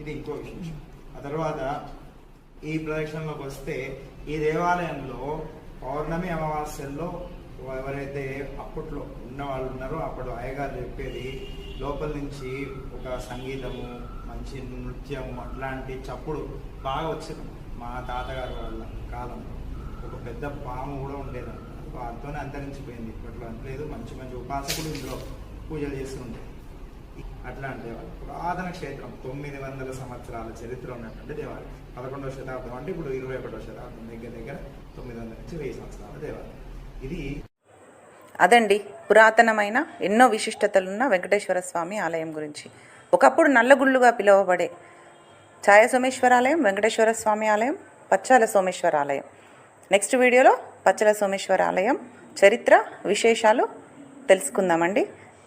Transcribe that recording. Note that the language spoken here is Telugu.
ఇది ఇంకో విశేషం. ఆ తర్వాత ఈ ప్రదక్షిణలోకి వస్తే ఈ దేవాలయంలో పౌర్ణమి అమావాస్యల్లో ఎవరైతే అప్పట్లో ఉన్న వాళ్ళు ఉన్నారో అప్పుడు అయ్యగారు చెప్పేది లోపల నుంచి ఒక సంగీతము మంచి నృత్యము అట్లాంటి చప్పుడు బాగా వచ్చింది మా తాతగారు వాళ్ళ కాలంలో. ఒక పెద్ద పాము కూడా ఉండేది. వాటితోనే అంతరించిపోయింది. ఇప్పట్లో లేదు. మంచి మంచి ఉపాసకులు ఇందులో పూజలు చేస్తుంటాయి అట్లాంటి దేవాలయం పురాతన క్షేత్రం తొమ్మిది వందల సంవత్సరాల చరిత్ర ఉన్నటువంటి దేవాలయం. పదకొండవ శతాబ్దం అంటే ఇప్పుడు ఇరవై ఒకటో శతాబ్దం దగ్గర దగ్గర తొమ్మిది వందల నుంచి వెయ్యి సంవత్సరాల దేవాలయం. ఇది అదండి పురాతనమైన ఎన్నో విశిష్టతలున్న వెంకటేశ్వర స్వామి ఆలయం గురించి. ఒకప్పుడు నల్లగుళ్ళుగా పిలువబడే ఛాయ సోమేశ్వర ఆలయం వెంకటేశ్వర స్వామి ఆలయం పచ్చాల సోమేశ్వర ఆలయం. నెక్స్ట్ వీడియోలో పచ్చల సోమేశ్వర ఆలయం చరిత్ర విశేషాలు తెలుసుకుందామండి.